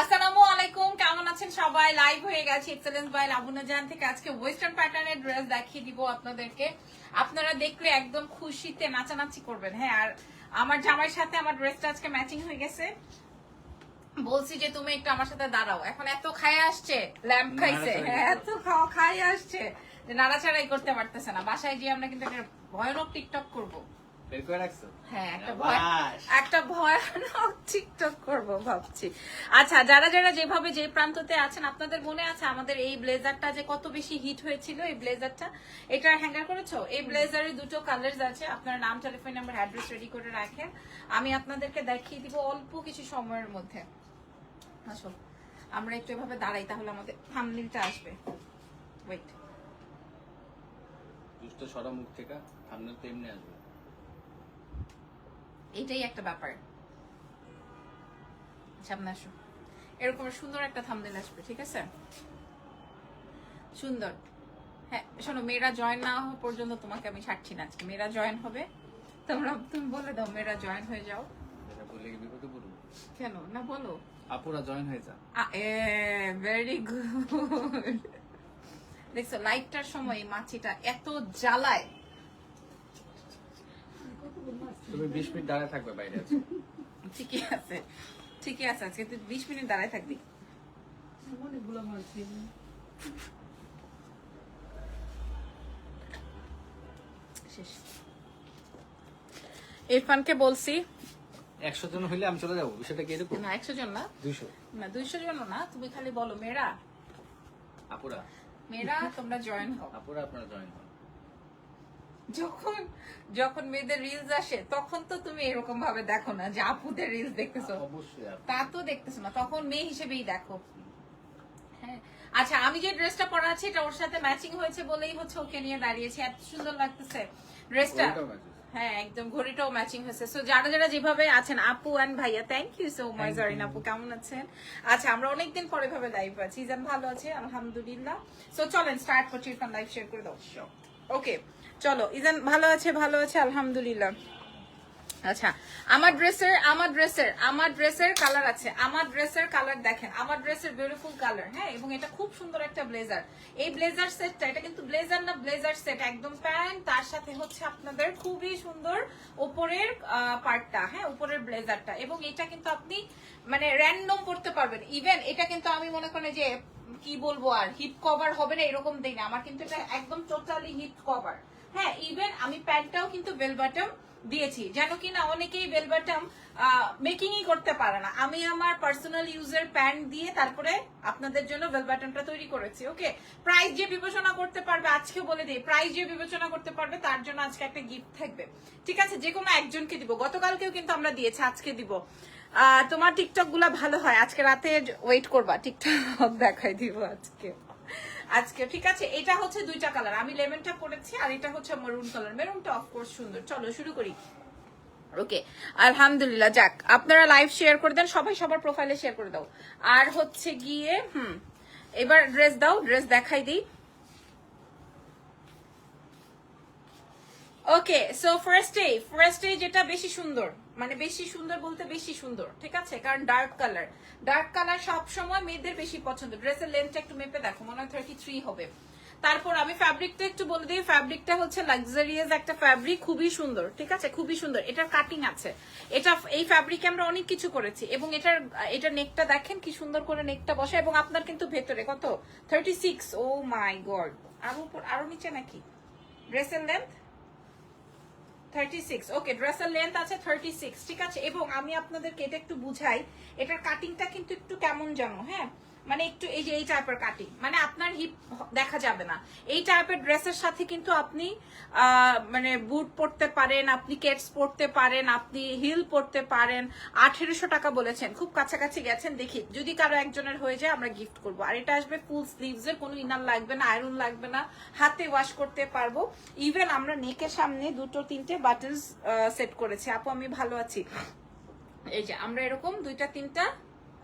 আসসালামু আলাইকুম কেমন আছেন সবাই? লাইভ হয়ে গেছে এক্সেলেন্স বাই লাবুনা জান থেকে আজকে ওয়েস্টার্ন প্যাটার্নের ড্রেস দেখিয়ে দিব আপনাদেরকে। আপনারা দেখলে একদম খুশিতে নাচানাচি করবেন। হ্যাঁ আর আমার সাথে আমার ড্রেসটা আজকে ম্যাচিং হয়ে গেছে। বলছি যে তুমি একটু আমার সাথে দাঁড়াও। এখন এত খায় আসছে ল্যাম্প খাইছে। হ্যাঁ, এত খাওয়া খাই আসছে যে নাড়াচাড়াই করতে পারতেছে না। বাসায় গিয়ে আমরা কিন্তু একটা ভয়ানক টিকটক করব। বের করে রাখছো হ্যাঁ একটা ভয় একটা ভয়ানক টিকটক করব ভাবছি। আচ্ছা যারা যারা যেভাবে যে প্রান্ততে আছেন আপনাদের মনে আছে আমাদের এই ব্লেজারটা যে কত বেশি হিট হয়েছিল? এই ব্লেজারটা? এটা হ্যাঙ্গার করেছ? এই ব্লেজারের দুটো কালার্স আছে। আপনার নাম টেলিফোন নাম্বার অ্যাড্রেস রেডি করে রাখেন। আমি আপনাদেরকে দেখিয়ে দিব অল্প কিছু সময়ের মধ্যে। আসো আমরা একটু এভাবে দাঁড়াই তাহলে আমাদের থামনিলটা আসবে। ওয়েট দুষ্ট সরা মুখ থেকে সামনে তো এমনি আসবে। এটাই একটা ব্যাপার। সামনে আসো এরকম সুন্দর একটা থামনেল আসবে ঠিক আছে? সুন্দর। হ্যাঁ শোনো মেয়েরা জয়েন না হওয়া পর্যন্ত তোমাকে আমি ছাড়ছি না আজকে। মেয়েরা জয়েন হবে। তোমরা তুমি বলে দাও মেয়েরা জয়েন হয়ে যাও। কেন? না বলো। আপুরা জয়েন হয়ে যা ভেরি গুড দেখছ লাইটটার সময় মাছিটা এত জ্বালায়। তুমি বিশ মিনিট দাঁড়ায় থাকবে বাইরে আজকে। ঠিকই আছে। ঠিকই আছে আজকে। তুই বিশ মিনিট দাঁড়ায় থাকবি। অনেকগুলো মারছি শেষ। ইরফানকে বলছি। একশো জন হইলে আমি চলে যাব। বিষয়টা কি এরকম? না একশো জন না। দুইশো। না দুইশো জন না তুমি খালি বলো মেয়েরা। আপুরা। মেয়েরা তোমরা জয়েন হও। আপুরা আপনারা জয়েন হন। যখন যখন মেয়েদের রিলস আসে তখন তো তুমি এরকম ভাবে দেখো না যে আপুদের রিলস দেখতেছো। তা তো দেখতেছো না তখন মেয়ে হিসেবেই দেখো। হ্যাঁ আচ্ছা আমি যে ড্রেসটা পরা আছি এটা ওর সাথে ম্যাচিং হয়েছে বলেই হচ্ছে ওকে নিয়ে দাঁড়িয়েছি। এত সুন্দর লাগতেছে ড্রেসটা। হ্যাঁ একদম ঘড়িটাও ম্যাচিং হয়েছে। সো যারা যারা যেভাবে আছেন আপু অ্যান্ড ভাইয়া thank you so much Zarin আপু কেমন আছেন? আচ্ছা আমরা অনেকদিন পরে ভাবে লাইভ আছি। ইজান ভালো আছে আলহামদুলিল্লাহ। সো চলেন স্টার্ট করছি লাইভ শেয়ার করে দাও। ওকে চলো, ইজান ভালো আছে ভালো আছে, আলহামদুলিল্লাহ। আচ্ছা আমার ড্রেসের আমার ড্রেসের আমার ড্রেসের কালার আছে। আমার ড্রেসের কালার দেখেন, আমার ড্রেসের বিউটিফুল কালার হ্যাঁ এবং এটা খুব সুন্দর একটা ব্লেজার এই ব্লেজার সেটটা এটা কিন্তু ব্লেজার না ব্লেজার সেট একদম প্যান্ট, তার সাথে হচ্ছে আপনাদের খুবই সুন্দর উপরের পার্টটা হ্যাঁ উপরের ব্লেজারটা এবং এটা কিন্তু আপনি মানে র্যান্ডম করতে পারবেন। ইভেন এটা কিন্তু আমি মনে করি যে, কি বলব আর হিপ কভার হবে না, এরকম দিই না। আমার কিন্তু এটা একদম টোটালি হিপ কভার হ্যাঁ ইভেন আমি প্যান্টটাও কিন্তু বেল বাটম দিয়েছি। যেন কিনা অনেকেই বেল বাটম মেকিংই করতে পারে না। আমি আমার পার্সোনাল ইউজের প্যান্ট দিয়ে তারপরে আপনাদের জন্য বেল বাটনটা তৈরি করেছি ওকে প্রাইস যে বিবেচনা করতে পারবে আজকে বলে দিই প্রাইস যে বিবেচনা করতে পারবে, তার জন্য আজকে একটা গিফট থাকবে। ঠিক আছে? যে কোনো একজনকে দিব। গতকালকেও কিন্তু আমরা দিয়েছি, আজকে দিব। তোমার টিকটকগুলা ভালো হয়। আজকে রাতে ওয়েট করবা। টিকটক দেখাই দিব আজকে। আজকে, ঠিক আছে? এটা হচ্ছে দুইটা কালার আমি লেমনটা করেছি আর এটা হচ্ছে মরুন কালার মেরুনটা অফকোর্স সুন্দর। চলো, শুরু করি। ওকে আলহামদুলিল্লাহ। যাক, আপনারা লাইভ শেয়ার করে দেন, সবাই সবার প্রোফাইলে শেয়ার করে দাও। আর হচ্ছে গিয়ে, হুম, এবার ড্রেস দাও ড্রেস দেখাই দিই। ওকে সো ফার্স্টে ফার্স্টে যেটা বেশি সুন্দর মানে বেশি সুন্দর বলতে বেশি সুন্দর, ঠিক আছে? কারণ ডার্ক কালার ডার্ক কালার সব সময় মেয়েদের বেশি পছন্দ। ড্রেসের লেন্থটা একটু মেপে দেখো, মনে হয় থার্টি থ্রি হবে। তারপর আমি ফ্যাব্রিকটা একটু বলে দিই ফ্যাব্রিকটা হচ্ছে লাক্সারিয়াস একটা ফ্যাব্রিক খুবই সুন্দর, ঠিক আছে? খুবই সুন্দর, এটার কাটিং আছে। এটা, এই ফ্যাব্রিকে আমরা অনেক কিছু করেছি, এবং এটার এটা নেকটা দেখেন কি সুন্দর করে নেকটা বসে, এবং আপনার কিন্তু ভেতরে কত? Thirty six oh my god আরও উপর, আরও নিচে নাকি? ড্রেসের লেন্থ থার্টি সিক্স ওকে ড্রেসের লেন্থ আছে থার্টি সিক্স ঠিক আছে? এবং আমি আপনাদেরকে এটা একটু বুঝাই, এটার কাটিংটা কিন্তু একটু কেমন জানো হ্যাঁ? মানে একটু এই যে এই টাইপের কাটিং মানে আপনার হিপ দেখা যাবে না। এই টাইপের ড্রেসের সাথে কিন্তু আপনি মানে বুট পরতে পারেন, আপনি কেটস পরতে পারেন, আপনি হিল পরতে পারেন। আঠেরোশো টাকা বলেছেন, খুব কাছাকাছি গেছেন, দেখি। যদি কারও একজনের হয়ে যায়, আমরা গিফট করব। আর এটা আসবে ফুল স্লিভস এর, কোনো ইনার লাগবে না আয়রন লাগবে না। হাতে ওয়াশ করতে পারব। ইভেন আমরা নেকের সামনে দুটো, তিনটে বাটলস সেট করেছি। আপু, আমি ভালো আছি। এই যে, আমরা এরকম দুইটা, তিনটা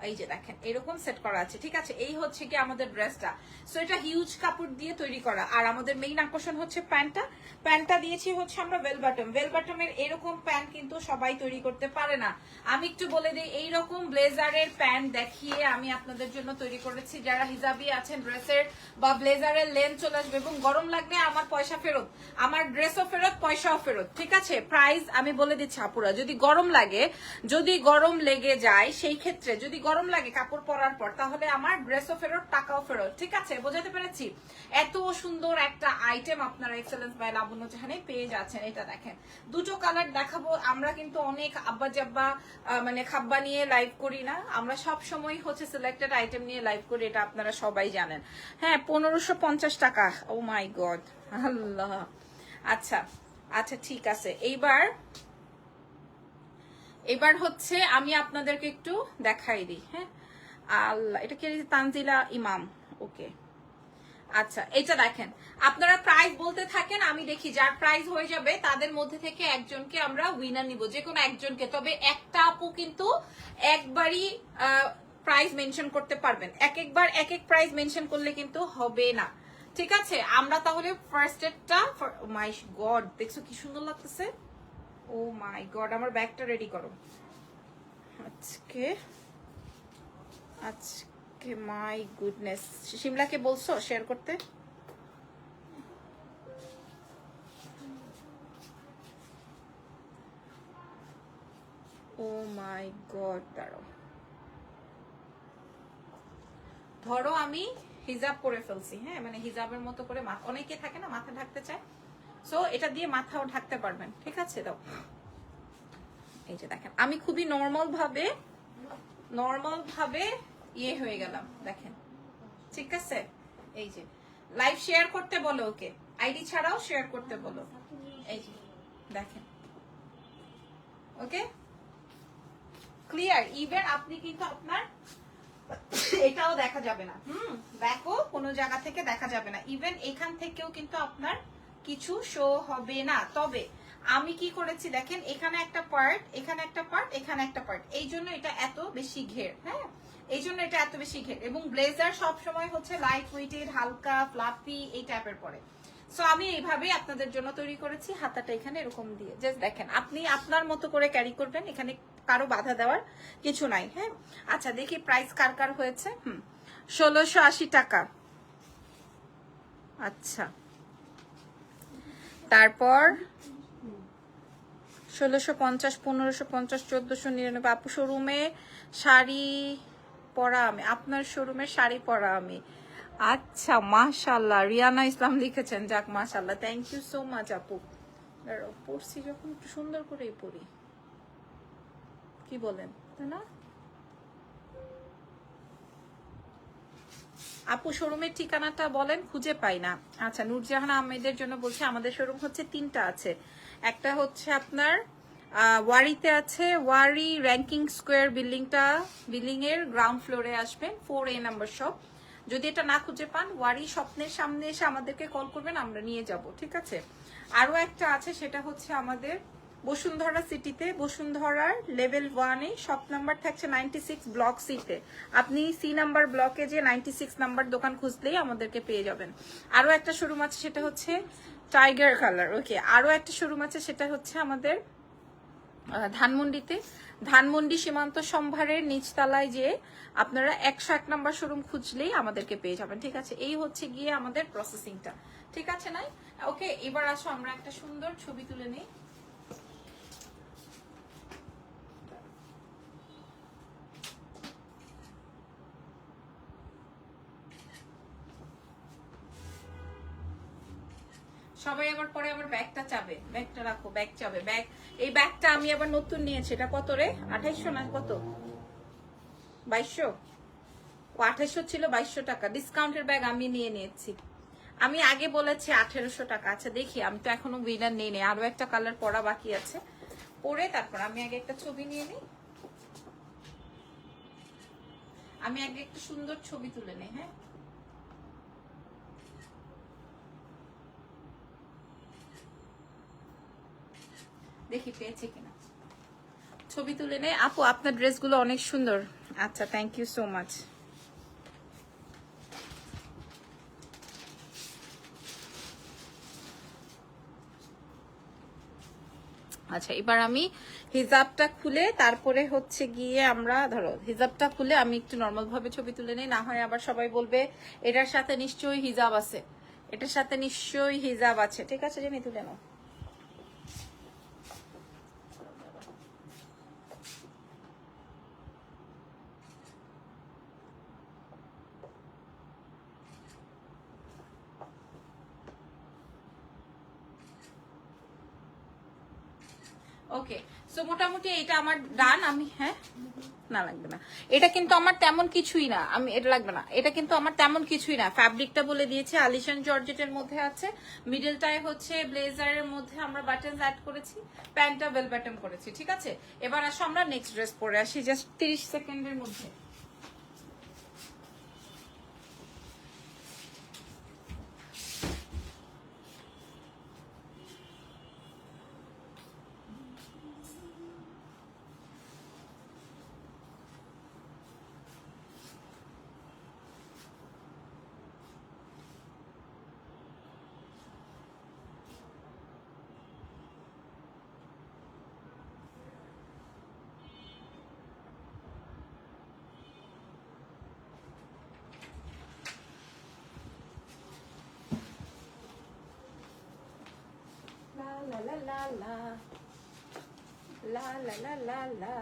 এই যে দেখেন, এরকম সেট করা আছে, ঠিক আছে? এই হচ্ছে কি আমাদের ড্রেসটা সো এটা হিউজ কাপড় দিয়ে তৈরি করা। আর আমাদের মেইন আকর্ষণ হচ্ছে প্যান্টটা। প্যান্টটা দিয়েছি হচ্ছে আমরা ওয়েল বাটম ওয়েল বাটমের এরকম প্যান্ট কিন্তু সবাই তৈরি করতে পারে না। আমি একটু বলে দিই, এইরকম ব্লেজারের প্যান্ট দেখিয়ে আমি আপনাদের জন্য তৈরি করেছি। যারা হিজাবি আছেন ড্রেসের বা ব্লেজারের লেন্থ চলে আসবে এবং গরম লাগলে আমার পয়সা ফেরত, আমার ড্রেসও ফেরত, পয়সাও ফেরত, ঠিক আছে? প্রাইস আমি বলে দিচ্ছি আপুরা, যদি গরম লাগে, যদি গরম লেগে যায়, সেই ক্ষেত্রে যদি গরম লাগে কাপড় পরার পর, তাহলে আমার ড্রেসও ফেরত, টাকাও ফেরত। ঠিক আছে, বোঝাতে পেরেছি? এত সুন্দর একটা আইটেম আপনারা এক্সেলেন্স বাই লাবণ্য যেখানে পেয়ে যাচ্ছেন, এটা দেখেন। দুটো কালার দেখাবো, আমরা কিন্তু অনেক আব্বা জাব্বা মানে খাব্বা নিয়ে লাইভ করি না। আমরা সব সময় হচ্ছে সিলেক্টেড আইটেম নিয়ে লাইভ করি, এটা আপনারা সবাই জানেন। হ্যাঁ পনেরোশো পঞ্চাশ টাকা। ও মাই গড আল্লাহ। আচ্ছা আচ্ছা ঠিক আছে। এইবার এবার হচ্ছে আমি আপনাদেরকে একটু দেখাই দিই হ্যাঁ? আল্লাহ, এটা কে তানজিলা ইমাম? ওকে। আচ্ছা এটা দেখেন। আপনারা প্রাইজ বলতে থাকেন, আমি দেখি যার প্রাইজ হয়ে যাবে, তাদের মধ্যে থেকে একজনকে আমরা উইনার নিব, যে কোনো একজনকে। তবে একটা আপু কিন্তু একবারই প্রাইজ মেনশন করতে পারবেন। এক একবার এক এক প্রাইজ মেনশন করলে কিন্তু হবে না। ঠিক আছে? আমরা তাহলে ফার্স্ট এডটা মাই গড দেখছ কি সুন্দর লাগতেছে? ও মাই গড, আমার ব্যাগটা রেডি করো। আজকে আজকে মাই গুডনেস। শিমলাকে বলছো শেয়ার করতে? ও মাই গড, দাঁড়াও। ধরো আমি হিজাব করে ফেলছি হ্যাঁ? মানে হিজাবের মতো করে অনেকে থাকে না, মাথা ঢাকতে চায়। সো এটা দিয়ে মাথাও ঢাকতে পারবেন। ঠিক আছে দাও এই যে দেখেন, আমি খুবই নর্মাল ভাবে নর্মাল ভাবে ইয়ে হয়ে গেলাম, দেখেন। ঠিক আছে? এই যে লাইভ শেয়ার করতে বলো ওকে। আইডি ছাড়াও শেয়ার করতে বলো। এই যে, দেখেন। ওকে? ক্লিয়ার ইভেন আপনি কিন্তু আপনার, এটাও দেখা যাবে না। হুম ব্যাকও কোনো জায়গা থেকে দেখা যাবে না। ইভেন এখান থেকেও কিন্তু আপনার কিছু শো হবে না। তবে আমি কি করেছি দেখেন, এখানে একটা পার্ট এখানে একটা পার্ট এখানে একটা পার্ট এই জন্য এটা এত বেশি ঘের হ্যাঁ? এই জন্য এটা এত বেশি ঘের। এবং ব্লেজার সব সময় হচ্ছে লাইট ওয়েটেড হালকা ফ্লাফি এই টাইপের পরে। সো আমি এইভাবে আপনাদের জন্য তৈরি করেছি। হাতাটা এখানে এরকম দিয়ে। জাস্ট দেখেন, আপনি আপনার মতো করে ক্যারি করবেন। এখানে কারও বাধা দেওয়ার কিছু নাই হ্যাঁ? আচ্ছা দেখি প্রাইস কার কার হয়েছে। হুম, ষোলোশো টাকা। আচ্ছা। তারপর ষোলোশো পঞ্চাশ, পনেরোশো পঞ্চাশ, চোদ্দশো নিরানব্বই। আপু শোরুমে শাড়ি পরা আমি। আপনার শোরুমে শাড়ি পরা আমি। আচ্ছা মাশাল্লাহ রিয়ানা ইসলাম লিখেছেন, যাক মাশাল্লাহ থ্যাংক ইউ সো মাচ আপু। পড়ছি যখন, একটু সুন্দর করেই পড়ি কি বলেন? তাই না? আপু শোরুমের ঠিকানাটা বলেন, খুঁজে পাই না। আচ্ছা নুরজাহান আহমেদের জন্য বলছে, আমাদের শোরুম হচ্ছে তিনটা আছে। একটা হচ্ছে আপনার ওয়ারিতে আছে, ওয়ারি র্যাঙ্কিং স্কোয়ার বিল্ডিংটা বিল্ডিং এর গ্রাউন্ড ফ্লোরে আসবেন, ফোর এ নাম্বার শপ। যদি এটা না খুঁজে পান, ওয়ারি স্বপ্নের সামনে এসে আমাদেরকে কল করবেন, আমরা নিয়ে যাব, ঠিক আছে? আরও একটা আছে, সেটা হচ্ছে আমাদের বসুন্ধরা সিটিতে, বসুন্ধরার লেভেল ওয়ানে শপ নাম্বার থাকছে নাইনটি সিক্স ব্লক সিতে আপনি সি নাম্বার ব্লকে যে নাইনটি সিক্স নাম্বার দোকান খুঁজলেই আমাদেরকে পেয়ে যাবেন। আরও একটা শোরুম আছে, সেটা হচ্ছে টাইগার কালার ওকে আরও একটা শোরুম আছে, সেটা হচ্ছে আমাদের ধানমন্ডিতে। ধানমন্ডি সীমান্ত সম্ভারের নিচতলায় যে আপনারা একশো এক নাম্বার শোরুম খুঁজলেই আমাদেরকে পেয়ে যাবেন, ঠিক আছে? এই হচ্ছে গিয়ে আমাদের প্রসেসিংটা ঠিক আছে নাই? ওকে এবার আসো, আমরা একটা সুন্দর ছবি তুলে নিই। সবাই আবার পরে আবার ব্যাগটা চাবে। ব্যাগটা রাখো, ব্যাগ চাবে। ব্যাগ, এই ব্যাগটা আমি আবার নতুন নিয়েছি। এটা কত রে? আঠাইশো না কত? বাইশশো? ও আঠাইশো ছিল বাইশশো টাকা। ডিসকাউন্টের ব্যাগ আমি নিয়ে নিয়েছি। আমি আগে বলেছি আঠেরোশো টাকা। আচ্ছা দেখি। আমি তো এখনও উইনার নেই নেই আরও একটা কালার পরা বাকি আছে। পরে তারপর আমি আগে একটা ছবি নিয়ে নিই। আমি আগে একটা সুন্দর ছবি তুলে নিই হ্যাঁ? দেখি পেয়েছে কিনা। ছবি তুলে নে। আপু, আপনার ড্রেসগুলো অনেক সুন্দর। আচ্ছা থ্যাংক ইউ সো মাচ আচ্ছা এবার আমি হিজাবটা খুলে তারপরে হচ্ছে গিয়ে আমরা, ধরো, হিজাবটা খুলে আমি একটু নর্মাল ভাবে ছবি তুলে নিই। না হয় আবার সবাই বলবে, এটার সাথে নিশ্চয়ই হিজাব আছে। এটার সাথে নিশ্চয়ই হিজাব আছে। ঠিক আছে, জেনে তুলে নাও ওকে সো মোটামুটি এটা আমার ডান আমি হ্যাঁ? না, লাগবে না। এটা কিন্তু আমার তেমন কিছুই না। আমি, এটা লাগবে না। এটা কিন্তু আমার তেমন কিছুই না। ফ্যাব্রিকটা বলে দিয়েছে আলিশান জর্জেটের মধ্যে আছে। মিডলটায় হচ্ছে ব্লেজারের মধ্যে আমরা বাটন অ্যাড করেছি প্যান্টটা বেল বাটন করেছি, ঠিক আছে? এবার আসো আমরা নেক্সট ড্রেস পরে আসি জাস্ট তিরিশ সেকেন্ডের মধ্যে। la la la. La la la la la.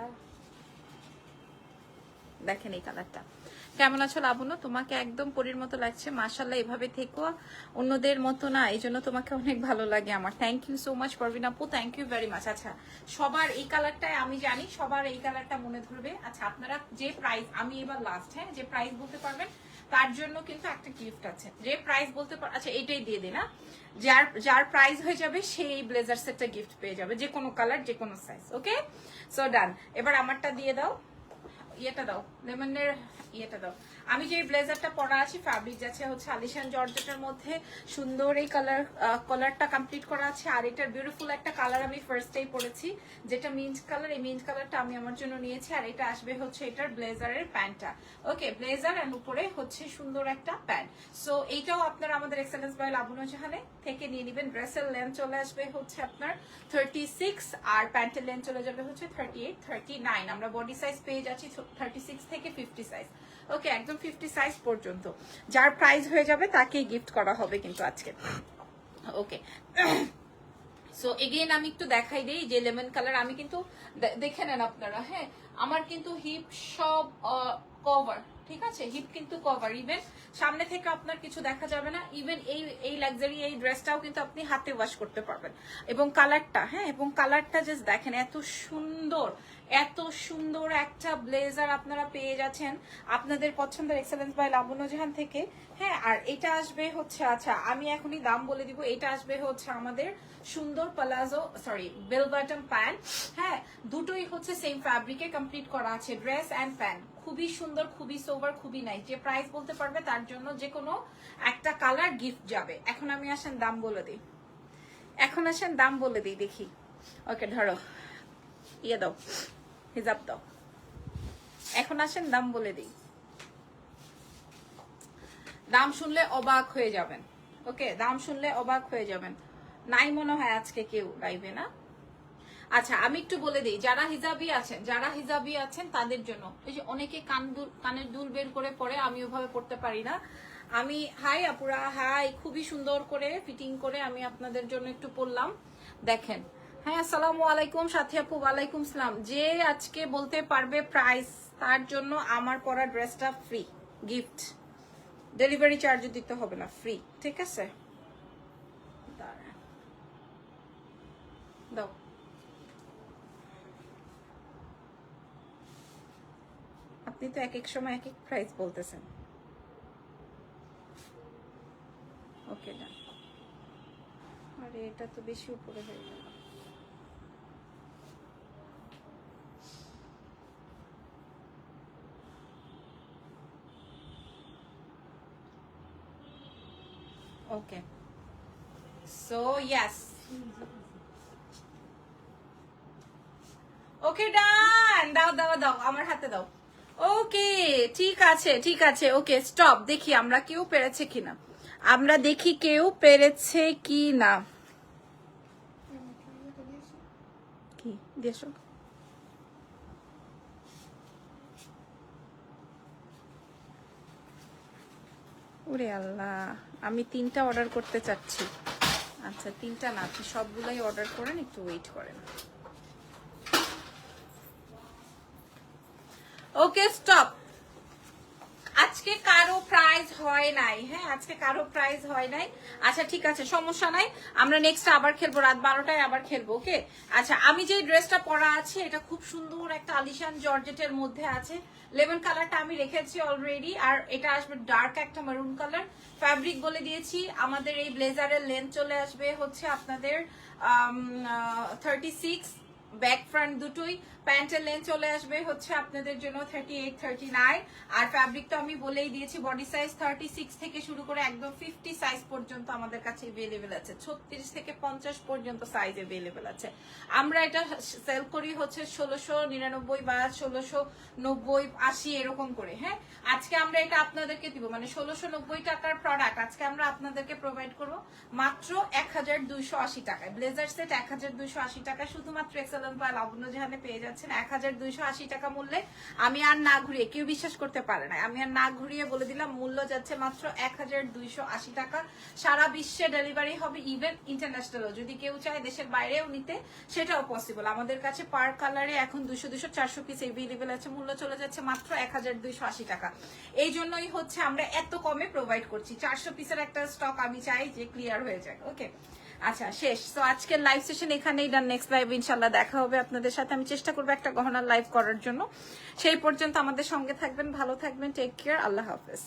দেখেন এই কালারটা কেমন আছো লাবণ্য? তোমাকে একদম পরীর মতো লাগছে। মাসাল্লাহ এভাবে থেকো। অন্যদের মতো না, এই জন্য তোমাকে অনেক ভালো লাগে আমার। Thank you so much Parbin আপু। থ্যাংক ইউ ভেরি মাচ আচ্ছা সবার এই কালারটাই আমি জানি। সবার এই কালারটা মনে ধরবে। আচ্ছা আপনারা যে প্রাইস আমি এবার লাস্ট হ্যাঁ? যে প্রাইস বলতে পারবেন তার জন্য কিন্তু একটা গিফট আছে। যে প্রাইস বলতে পার আচ্ছা এটাই দিয়ে দিই না। যার যার প্রাইস হয়ে যাবে সেই ব্লেজার সেটটা গিফট পেয়ে যাবে, যে কোনো কালার যে কোনো সাইজ ওকে সো ডান এবার আমারটা দিয়ে দাও। ইয়েটা দাও লেমনের ইয়েটা দাও। আমি যে ব্লেজারটা পরা আছি ফ্যাব্রিক যাচ্ছে হচ্ছে আলিশান জর্জেটের মধ্যে। সুন্দর এই কালার কালারটা কমপ্লিট করা আছে। আর এটার বিউটিফুল একটা কালার আমি ফার্স্টেই পরেছি, যেটা মিন্ট কালার এই মিন্ট কালারটা আমি আমার জন্য নিয়েছি, আর এটা আসবে হচ্ছে এটার ব্লেজারের প্যান্টটা। ওকে ব্লেজার এন্ড উপরে হচ্ছে সুন্দর একটা প্যান্ট সো এইটাও আপনারা আমাদের এক্সেলেন্স বাই লাবুনো জাহানে থেকে নিয়ে নেবেন। ড্রেসের লেন্থ চলে আসবে হচ্ছে আপনার থার্টি সিক্স আর প্যান্টের লেন্থ চলে যাবে হচ্ছে থার্টি এইট থার্টি নাইন আমরা বডি সাইজ পেয়ে যাচ্ছি থার্টি সিক্স থেকে ফিফটি সাইজ ওকে, একদম ফিফটি সাইজ পর্যন্ত। যার প্রাইস হয়ে যাবে তাকেই গিফট করা হবে কিন্তু আজকে। ওকে। সো এগেইন আমি একটু দেখাই দিই যে লেমন কালার, আমি কিন্তু দেখে নেন আপনারা হ্যাঁ? আমার কিন্তু হিপ সব কভার ঠিক আছে? হিপ কিন্তু কভার ইভেন সামনে থেকে আপনার কিছু দেখা যাবে না ইভেন এই এই লাক্সারি এই ড্রেসটাও কিন্তু আপনি হাতে ওয়াশ করতে পারবেন। এবং কালারটা হ্যাঁ? এবং কালারটা জাস্ট দেখেন, এত সুন্দর এত সুন্দর একটা ব্লেজার আপনারা পেয়ে যাচ্ছেন। আপনাদের পছন্দের এক্সেলেন্স বাই লাবণ্য জাহান থেকে। হ্যাঁ আর এটা আসবে হচ্ছে আচ্ছা আমি এখনই দাম বলে দিব। এটা আসবে হচ্ছে আমাদের সুন্দর palazzo sorry bell button pant হ্যাঁ দুটোই হচ্ছে সেম ফ্যাব্রিকে কমপ্লিট করা আছে ড্রেস অ্যান্ড প্যান্ট খুবই সুন্দর, খুবই সোভার খুবই নাইস যে প্রাইস বলতে পারবে তার জন্য যে কোনো একটা কালার গিফট যাবে। এখন আমি আসেন দাম বলে দিই। এখন আসেন দাম বলে দিই, দেখি। ওকে ধরো। ইয়ে দাও। হিজাব দাও। এখন আসেন দাম বলে দিই। দাম শুনলে অবাক হয়ে যাবেন। ওকে, দাম শুনলে অবাক হয়ে যাবেন। নাই মনে হয় আজকে কেউ লাইবে না। আচ্ছা আমি একটু বলে দিই, যারা হিজাবি আছেন, যারা হিজাবি আছেন, তাদের জন্য। ওই যে অনেকে কান কানের দুল বের করে পরে, আমি ওভাবে পড়তে পারি না। আমি হাই আপুরা হাই খুবই সুন্দর করে ফিটিং করে আমি আপনাদের জন্য একটু পড়লাম। দেখেন হ্যাঁ আসসালামু আলাইকুম সাথী আপু, ওয়ালাইকুম সালাম। যে আজকে বলতে পারবে প্রাইস তার জন্য আমার পরা ড্রেসটা ফ্রি গিফট ডেলিভারি চার্জও দিতে হবে না ফ্রি ঠিক আছে? দাও। আপনি তো এক এক সময় এক এক প্রাইস বলতেছেন। ওকে ডান আরে, এটা তো বেশি উপরে হয়ে গেল। ওকে সো ইয়াস ওকে ডান দাও দাও দাও, আমার হাতে দাও। ওকে ঠিক আছে ঠিক আছে। ওকে স্টপ দেখি আমরা কেউ পেরেছে কিনা। আমরা দেখি কেউ পেরেছে কি? না কি দিয়েছ ওরে আল্লাহ, আমি তিনটা অর্ডার করতে চাচ্ছি। আচ্ছা তিনটা না, আপনি সবগুলাই অর্ডার করেন, একটু ওয়েট করেন। ওকে স্টপ আজকে কারও প্রাইজ হয় নাই হ্যাঁ? আজকে কারও প্রাইজ হয় নাই। আচ্ছা ঠিক আছে, সমস্যা নাই। আমরা নেক্সট আবার খেলব, রাত বারোটায় আবার খেলব ওকে আচ্ছা আমি যে ড্রেসটা পরা আছে, এটা খুব সুন্দর একটা আলিশান জর্জেটের মধ্যে আছে। লেমন কালারটা আমি রেখেছি অলরেডি আর এটা আসবে ডার্ক একটা মারুন কালার ফ্যাব্রিক বলে দিয়েছি, আমাদের এই ব্লেজারের লেন্থ চলে আসবে হচ্ছে আপনাদের থার্টি সিক্স ব্যাক ফ্রন্ট দুটোই প্যান্টের লেন্থ চলে আসবে হচ্ছে আপনাদের জন্য থার্টি এইট থার্টি নাইন আর ফ্যাব্রিক তো আমি বলেই দিয়েছি বডি সাইজ থার্টি সিক্স থেকে শুরু করে একদম ফিফটি সাইজ পর্যন্ত আমাদের কাছে এভেলেবেল আছে। ছত্রিশ থেকে পঞ্চাশ পর্যন্ত সাইজ এভেলেবেল আছে। আমরা এটা সেল করি হচ্ছে ষোলোশো নিরানব্বই বা ষোলোশো নব্বই, আশি এরকম করে হ্যাঁ? আজকে আমরা এটা আপনাদেরকে দিব মানে ষোলোশো নব্বই টাকার প্রোডাক্ট আজকে আমরা আপনাদেরকে প্রোভাইড করব মাত্র এক হাজার দুইশো আশি টাকায়। ব্লেজার সেট এক হাজার দুইশো আশি টাকা শুধুমাত্র এক্সেলেন্ট বা লাবণ্য জাহানে পেয়ে যাচ্ছেন এক হাজার দুইশো আশি টাকা মূল্যে, আমি আর না ঘুরিয়ে, কেউ বিশ্বাস করতে পারে না আমি আর না ঘুরিয়ে বলে দিলাম, মূল্য যাচ্ছে মাত্র এক হাজার দুইশো আশি টাকা। সারা বিশ্বে ডেলিভারি হবে ইভেন ইন্টারন্যাশনালও। যদি কেউ চায় দেশের বাইরেও নিতে, সেটাও পসিবল আমাদের কাছে পার কালারে এখন দুশো দুশো, চারশো পিস এভেলেবেল আছে। মূল্য চলে যাচ্ছে মাত্র এক হাজার দুইশো আশি টাকা। এই জন্যই হচ্ছে আমরা এত কমে প্রোভাইড করছি। চারশো পিসের একটা স্টক আমি চাই যে ক্লিয়ার হয়ে যায়। ওকে আচ্ছা শেষ। তো আজকের লাইভ সেশন এখানেই ডান নেক্সট লাইভ ইনশাল্লাহ দেখা হবে আপনাদের সাথে। আমি চেষ্টা করব একটা গহনার লাইভ করার জন্য। সেই পর্যন্ত আমাদের সঙ্গে থাকবেন, ভালো থাকবেন টেক কেয়ার আল্লাহ হাফেজ।